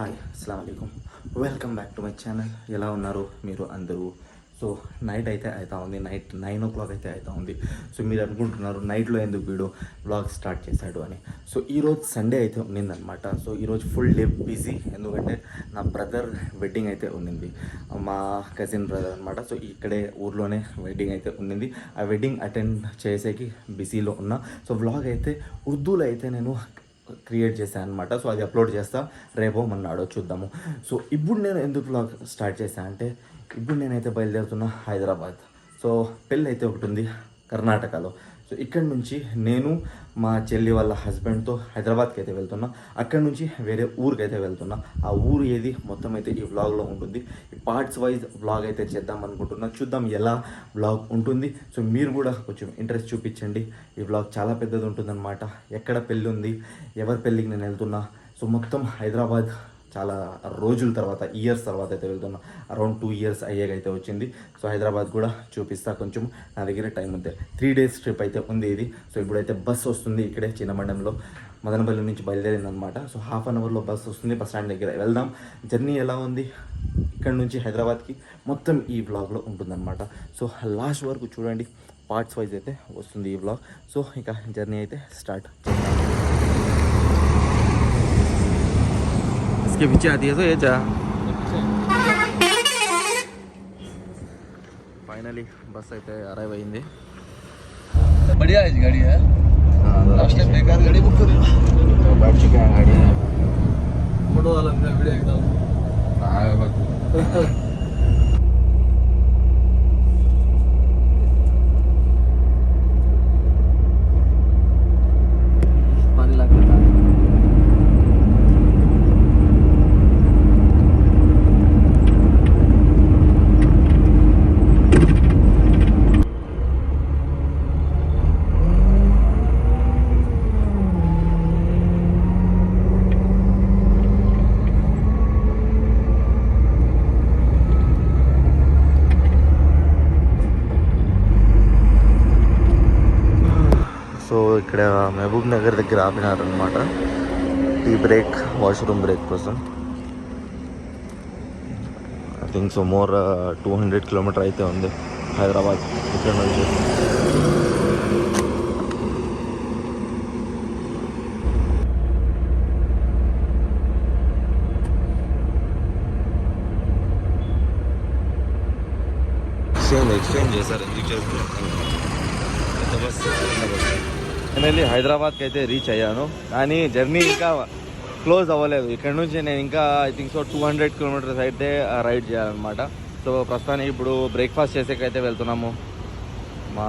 Hi అస్సలం అయికం welcome back to my channel. ఎలా ఉన్నారు మీరు అందరూ? సో నైట్ అయితే అవుతా ఉంది. నైట్ నైన్ ఓ క్లాక్ అయితే అవుతా ఉంది. సో మీరు అనుకుంటున్నారు నైట్లో ఎందుకు వీడు బ్లాగ్ స్టార్ట్ చేశాడు అని. సో ఈరోజు సండే అయితే ఉన్నిందనమాట సో ఈరోజు ఫుల్ డే బిజీ ఎందుకంటే నా బ్రదర్ వెడ్డింగ్ అయితే ఉన్నింది మా కజిన్ బ్రదర్ అనమాట సో ఇక్కడే ఊర్లోనే వెడ్డింగ్ అయితే ఉన్నింది ఆ వెడ్డింగ్ అటెండ్ చేసేకి బిజీలో ఉన్నా. సో వ్లాగ్ అయితే ఉర్దూలో అయితే నేను క్రియేట్ చేశాను అనమాట సో అది అప్లోడ్ చేస్తా. రేపో మొన్నాడో చూద్దాము. సో ఇప్పుడు నేను ఎందుకు బ్లాగ్ స్టార్ట్ చేశాను అంటే ఇప్పుడు నేనైతే బయలుదేరుతున్నా హైదరాబాద్. సో పెళ్ళి అయితే ఒకటి ఉంది కర్ణాటకలో. సో ఇక్కడ నుంచి నేను మా చెల్లి వాళ్ళ హస్బెండ్తో హైదరాబాద్కి అయితే వెళ్తున్నా. అక్కడ నుంచి వేరే ఊరికి అయితే వెళ్తున్నా. ఆ ఊరు ఏది మొత్తం అయితే ఈ వ్లాగ్లో ఉంటుంది. ఈ పార్ట్స్ వైజ్ వ్లాగ్ అయితే చేద్దాం అనుకుంటున్నా. చూద్దాం ఎలా వ్లాగ్ ఉంటుంది. సో మీరు కూడా కొంచెం ఇంట్రెస్ట్ చూపించండి. ఈ వ్లాగ్ చాలా పెద్దది ఉంటుందన్నమాట. ఎక్కడ పెళ్ళి ఉంది? ఎవరి పెళ్ళికి నేను వెళ్తున్నా? సో మొత్తం హైదరాబాద్ చాలా రోజుల తర్వాత ఇయర్స్ తర్వాత అయితే వెళ్తున్నాం. అరౌండ్ టూ ఇయర్స్ అయ్యాకైతే వచ్చింది. సో హైదరాబాద్ కూడా చూపిస్తా కొంచెం. నా దగ్గర టైం ఉంది త్రీ డేస్ ట్రిప్ అయితే ఉంది ఇది. సో ఇప్పుడైతే బస్ వస్తుంది ఇక్కడే చిన్నమండంలో మదనపల్లి నుంచి బయలుదేరిందనమాట. సో హాఫ్ అన్ అవర్లో బస్ వస్తుంది బస్ స్టాండ్ దగ్గర వెళ్దాం. జర్నీ ఎలా ఉంది? ఇక్కడ నుంచి హైదరాబాద్కి మొత్తం ఈ బ్లాగ్లో ఉంటుందన్నమాట. సో లాస్ట్ వరకు చూడండి. పార్ట్స్ వైజ్ అయితే వస్తుంది ఈ బ్లాగ్ సో ఇక జర్నీ అయితే స్టార్ట్ చేద్దాం. इसके पीछे आती है तो ये जा फाइनली बस అయితే అరైవ్ అయింది बढ़िया है गाड़ी है लास्ट टाइम बेकार गाड़ी बुक करी तो बैठ चुके हैं गाड़ी में फोटो वाला मेरा वीडियो एकदम पानी సో ఇక్కడ మహబూబ్ నగర్ దగ్గర ఆపినారనమాట టీ బ్రేక్ వాష్రూమ్ బ్రేక్ కోసం. I think so more two hundred kilometre అయితే ఉంది హైదరాబాద్. ఇక్కడ నుంచి. ఎక్స్చేంజ్ ఎక్స్చేంజ్ చేశారు. ఎందుకు చేస్తారు ఫైనల్లీ హైదరాబాద్కి అయితే రీచ్ అయ్యాను. కానీ జర్నీ ఇంకా క్లోజ్ అవ్వలేదు. ఇక్కడ నుంచి నేను ఇంకా I think so two hundred kilometres అయితే రైడ్ చేయాలన్నమాట. సో ప్రస్తుతానికి ఇప్పుడు బ్రేక్ఫాస్ట్ చేసేకైతే వెళ్తున్నాము మా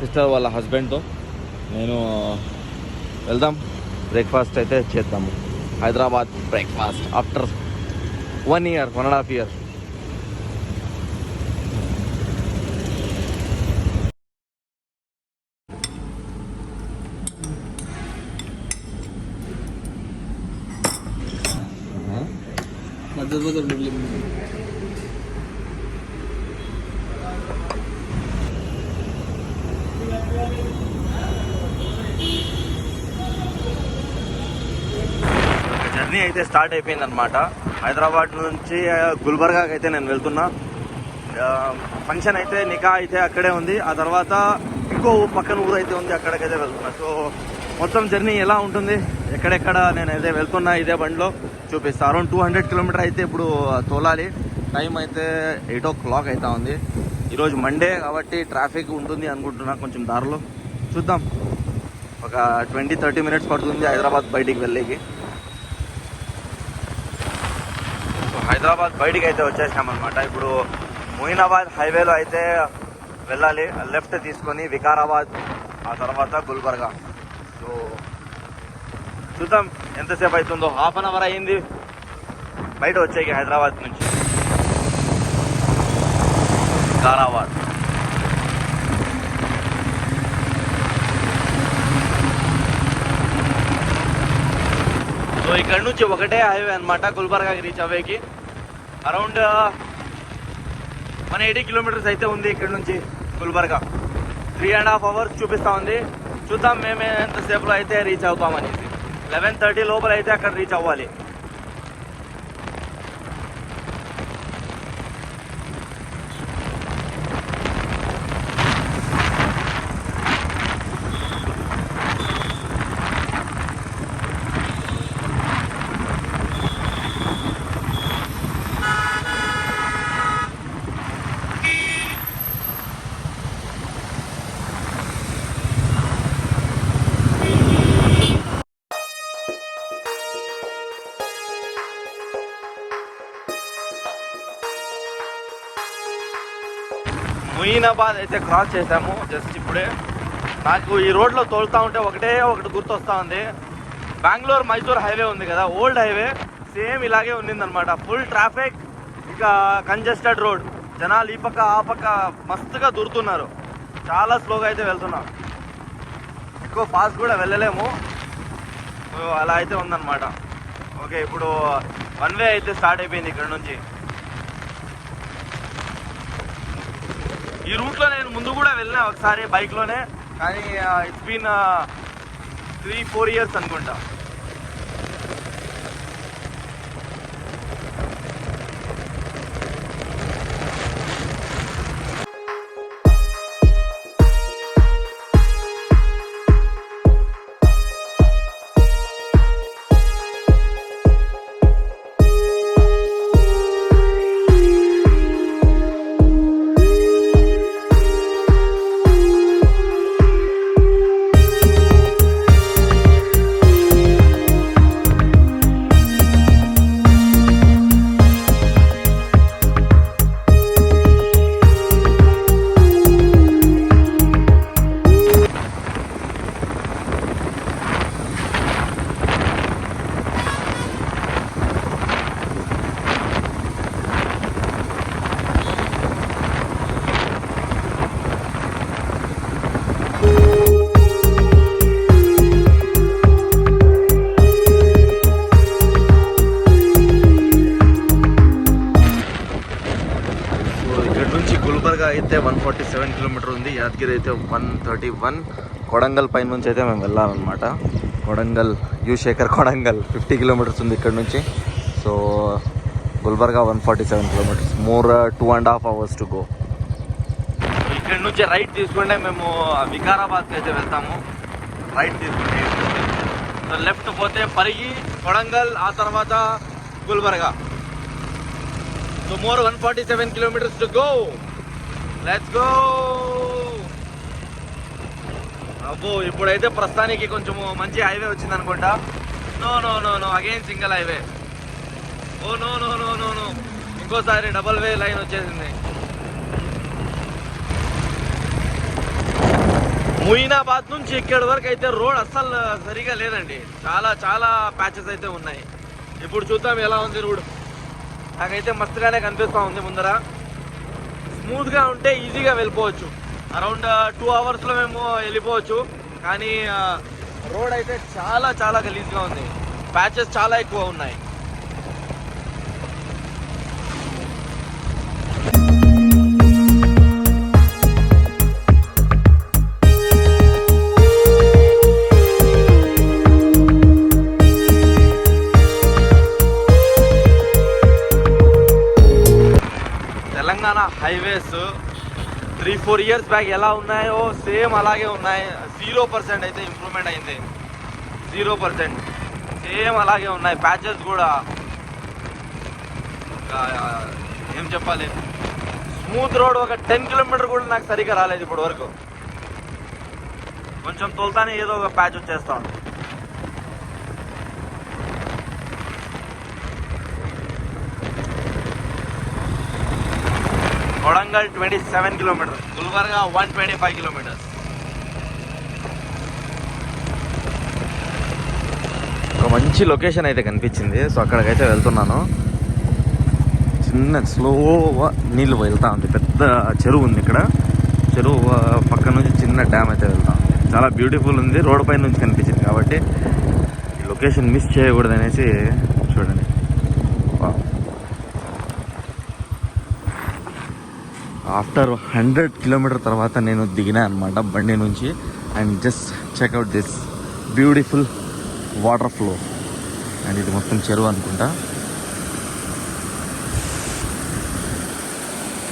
సిస్టర్ వాళ్ళ హస్బెండ్తో నేను వెళ్దాం. బ్రేక్ఫాస్ట్ అయితే చేద్దాము. Hyderabad breakfast after one year one and half year అయితే స్టార్ట్ అయిపోయింది అనమాట హైదరాబాద్ నుంచి గుల్బర్గాకి అయితే నేను వెళ్తున్నా. ఫంక్షన్ అయితే నికా అయితే అక్కడే ఉంది. ఆ తర్వాత ఇంకో పక్కన ఊరు అయితే ఉంది అక్కడికైతే వెళ్తున్నా. సో మొత్తం జర్నీ ఎలా ఉంటుంది? ఎక్కడెక్కడ నేను అయితే వెళ్తున్నా ఇదే బండిలో చూపిస్తా. అరౌండ్ టూ హండ్రెడ్ కిలోమీటర్ అయితే ఇప్పుడు తోలాలి. టైం అయితే ఎయిట్ ఓ క్లాక్ అవుతా ఉంది. ఈరోజు మండే కాబట్టి ట్రాఫిక్ ఉంటుంది అనుకుంటున్నా కొంచెం దారిలో. చూద్దాం. ఒక ట్వంటీ థర్టీ మినిట్స్ పడుతుంది హైదరాబాద్ బయటికి వెళ్ళేకి సో హైదరాబాద్ బయటికి అయితే వచ్చేసామన్నమాట ఇప్పుడు మొయినాబాద్ హైవేలో అయితే వెళ్ళాలి. లెఫ్ట్ తీసుకొని వికారాబాద్ ఆ తర్వాత గుల్బర్గా. సో చూద్దాం ఎంతసేపు అవుతుందో హాఫ్ అన్ అవర్ అయింది. బయట వచ్చేకి హైదరాబాద్ నుంచి. వికారాబాద్. సో ఇక్కడ నుంచి ఒకటే హైవే అనమాట గుల్బర్గాకి రీచ్ అవ్వేకి. అరౌండ్ మన ఎయిటీ కిలోమీటర్స్ అయితే ఉంది ఇక్కడ నుంచి Gulbarga. Three and half hours చూపిస్తా ఉంది. చూద్దాం మేమే ఎంతసేపులో అయితే రీచ్ అవుతామని లెవెన్ థర్టీ లోపల అయితే అక్కడ రీచ్ అవ్వాలి. మొయినాబాద్ అయితే క్రాస్ చేసాము జస్ట్ ఇప్పుడే. నాకు ఈ రోడ్లో తోలుతూ ఉంటే ఒకటే ఒకటి గుర్తొస్తా ఉంది. బెంగళూరు మైసూర్ హైవే ఉంది కదా ఓల్డ్ హైవే సేమ్ ఇలాగే ఉండిందనమాట ఫుల్ ట్రాఫిక్ ఇక కంజెస్టెడ్ రోడ్ జనాలు ఈ పక్క ఆ పక్క మస్తుగా దూరుతున్నారు. చాలా స్లోగా అయితే వెళ్తున్నాం. ఎక్కువ ఫాస్ట్ కూడా వెళ్ళలేము. అలా అయితే ఉందన్నమాట ఓకే ఇప్పుడు వన్ వే అయితే స్టార్ట్ అయిపోయింది ఇక్కడ నుంచి. ఈ రూట్లో నేను ముందు కూడా వెళ్ళినా ఒకసారి బైక్లోనే కానీ it's been three four years అనుకుంటా. యాదగిరి అయితే వన్ థర్టీ వన్ కొడంగల్ పైన నుంచి అయితే మేము వెళ్ళాలన్నమాట. Kodangal U Shekhar Kodangal fifty kilometers ఉంది ఇక్కడ నుంచి. So Gulbarga one forty seven kilometers. More two and half hours to go ఇక్కడ నుంచి రైట్ తీసుకుంటే మేము uh, వికారాబాద్కి అయితే వెళ్తాము. రైట్ తీసుకుంటే. లెఫ్ట్ పోతే పరిగి కొడంగల్ ఆ తర్వాత Gulbarga. So more one forty seven kilometers to go let's go అబ్బో ఇప్పుడైతే ప్రస్తుతానికి కొంచెం మంచి హైవే వచ్చింది అనుకుంటా no no no no again single highway oh no no no no no ఇంకోసారి డబల్ వే లైన్ వచ్చేసింది. ముయినాబాద్ నుంచి ఇక్కడ వరకు అయితే రోడ్ అస్సలు సరిగా లేదండి. చాలా చాలా ప్యాచెస్ అయితే ఉన్నాయి. ఇప్పుడు చూద్దాం ఎలా ఉంది రోడ్. నాకైతే మస్తుగానే కనిపిస్తూ ఉంది ముందర. స్మూత్గా ఉంటే ఈజీగా వెళ్ళిపోవచ్చు. అరౌండ్ టూ అవర్స్లో మేము వెళ్ళిపోవచ్చు. కానీ రోడ్ అయితే చాలా చాలా గలీజ్గా ఉంది. ప్యాచెస్ చాలా ఎక్కువ ఉన్నాయి. Telangana highways three four years back ఎలా ఉన్నాయో సేమ్ అలాగే ఉన్నాయి. జీరో పర్సెంట్ అయితే ఇంప్రూవ్మెంట్ అయింది. Zero percent. సేమ్ అలాగే ఉన్నాయి. ప్యాచెస్ కూడా. ఏం చెప్పాలి? స్మూత్ రోడ్ ఒక టెన్ కిలోమీటర్ కూడా నాకు సరిగ్గా రాలేదు ఇప్పటి వరకు కొంచెం తొలతానే ఏదో ఒక ప్యాచ్ వచ్చేస్తా ఉంది. Kodangal twenty seven kilometers. Gulbarga one twenty five kilometers. ఒక మంచి లొకేషన్ అయితే కనిపించింది. సో అక్కడికైతే వెళ్తున్నాను. చిన్న స్లోగా నీళ్ళు వెళ్తా ఉంది. పెద్ద చెరువు ఉంది ఇక్కడ. చెరువు పక్క నుంచి చిన్న డ్యామ్ అయితే వెళ్తా ఉంది. చాలా బ్యూటిఫుల్ ఉంది. రోడ్ పై నుంచి కనిపించింది కాబట్టి ఈ లొకేషన్ మిస్ చేయకూడదు అనేసి చూడండి వావ్. ఆఫ్టర్ హండ్రెడ్ కిలోమీటర్ తర్వాత నేను దిగినా అనమాట బండి నుంచి. And just check out this beautiful water flow and ఇది మొత్తం చెరువు అనుకుంటా.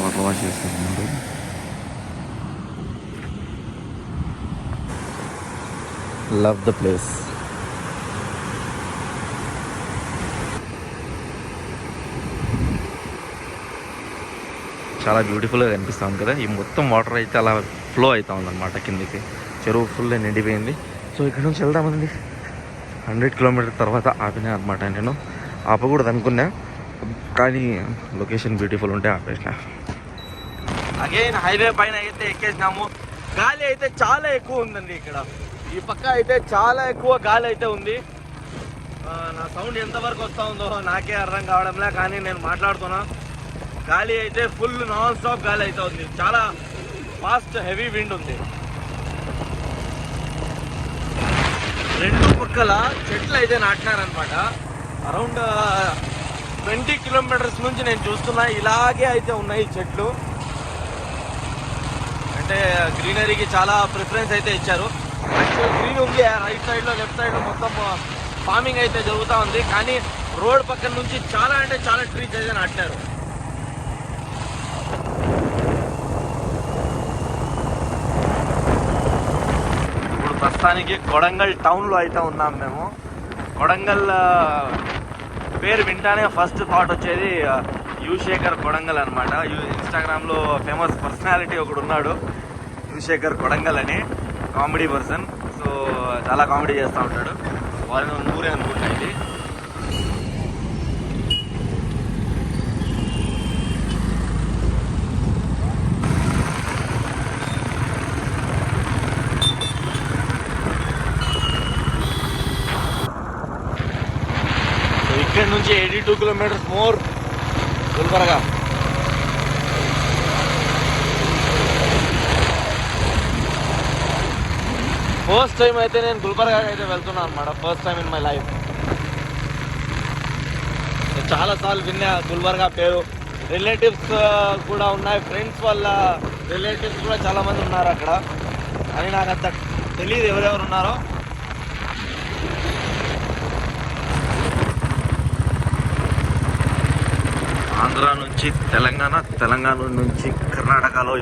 వాటర్ వాష్ చేస్తున్నారు లవ్ ద ప్లేస్ చాలా బ్యూటిఫుల్గా కనిపిస్తూ ఉంది కదా. ఈ మొత్తం వాటర్ అయితే అలా ఫ్లో అవుతా ఉందన్నమాట కిందికి. చెరువు ఫుల్ నిండిపోయింది. సో ఇక్కడ నుంచి వెళ్దామండి హండ్రెడ్ కిలోమీటర్ తర్వాత ఆపినా అనమాట నేను. ఆపకూడదు అనుకున్నా. కానీ లొకేషన్ బ్యూటిఫుల్ ఉంటే ఆపేసిన. అగైన్ హైవే పైన అయితే ఎక్కేసినాము. గాలి అయితే చాలా ఎక్కువ ఉందండి ఇక్కడ. ఈ పక్క అయితే చాలా ఎక్కువ గాలి అయితే ఉంది. నా సౌండ్ ఎంతవరకు వస్తూ ఉందో నాకే అర్థం కావడంలే కానీ నేను మాట్లాడుతున్నా. గాలి అయితే ఫుల్ నాన్ స్టాప్ గాలి అయితే ఉంది. చాలా ఫాస్ట్ హెవీ విండ్ ఉంది. రెండు పక్కల చెట్లు అయితే నాటినారనమాట అరౌండ్ ట్వంటీ కిలోమీటర్స్ నుంచి నేను చూస్తున్నా. ఇలాగే అయితే ఉన్నాయి చెట్లు. అంటే గ్రీనరీకి చాలా ప్రిఫరెన్స్ అయితే ఇచ్చారు. యాక్చువల్ గ్రీన్ ఉంది. రైట్ సైడ్లో లెఫ్ట్ సైడ్లో మొత్తం ఫార్మింగ్ అయితే జరుగుతూ ఉంది. కానీ రోడ్ పక్కన నుంచి చాలా అంటే చాలా ట్రీస్ అయితే నాటారు ఇప్పుడు ప్రస్తుతానికి కొడంగల్ టౌన్లో అయితే ఉన్నాం మేము. కొడంగల్ పేరు వింటానే ఫస్ట్ థాట్ వచ్చేది యుశేఖర్ కొడంగల్ అనమాట యూ లో ఫేమస్ పర్సనాలిటీ ఒకడు ఉన్నాడు యుశేఖర్ కొడంగల్ అని కామెడీ పర్సన్ సో చాలా కామెడీ చేస్తూ ఉంటాడు. వారిని ఊరే అనుకుంటా ఇది సో ఇక్కడ నుంచి eighty two kilometres more Gulbarga first time అయితే నేను గుల్బర్గా అయితే వెళ్తున్నాను అనమాట first time in my life చాలా సార్లు విన్నా గుల్బర్గా పేరు. రిలేటివ్స్ uh, కూడా ఉన్నాయి. ఫ్రెండ్స్ వాళ్ళ రిలేటివ్స్ కూడా చాలామంది ఉన్నారు అక్కడ. అని నాకు అంత తెలియదు ఎవరెవరు ఉన్నారో. ఆంధ్ర నుంచి తెలంగాణ తెలంగాణ నుంచి కర్ణాటకలో